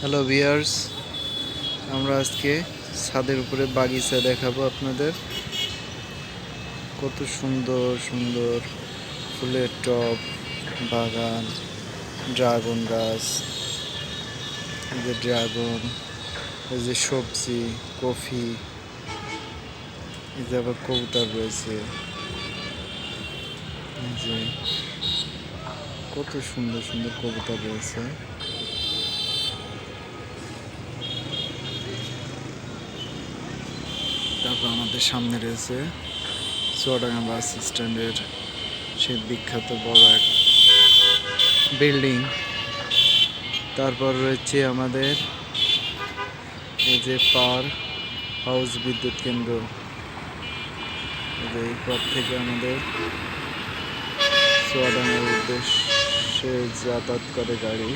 Hello viewers আমরা আজকে ছাদের উপরে বাগিচা দেখাবো আপনাদের। কত সুন্দর সুন্দর ফুলের টব, বাগান, ড্রাগন গাছ, এই যে ড্রাগন, এই যে সবজি, কফি, এই যে আবার কবুতর রয়েছে। যে কত সুন্দর সুন্দর কবুতর রয়েছে। তারপর আমাদের সামনে রয়েছে। চুয়াডাঙ্গা বাস স্ট্যান্ডের সেই বিখ্যাত বড় এক বিল্ডিং। তারপর রয়েছে আমাদের এই যে পার হাউস বিদ্যুৎ কেন্দ্র। এই পথ থেকে আমাদের চুয়াডাঙ্গার উদ্দেশ্যে যাতায়াত করে গাড়ি।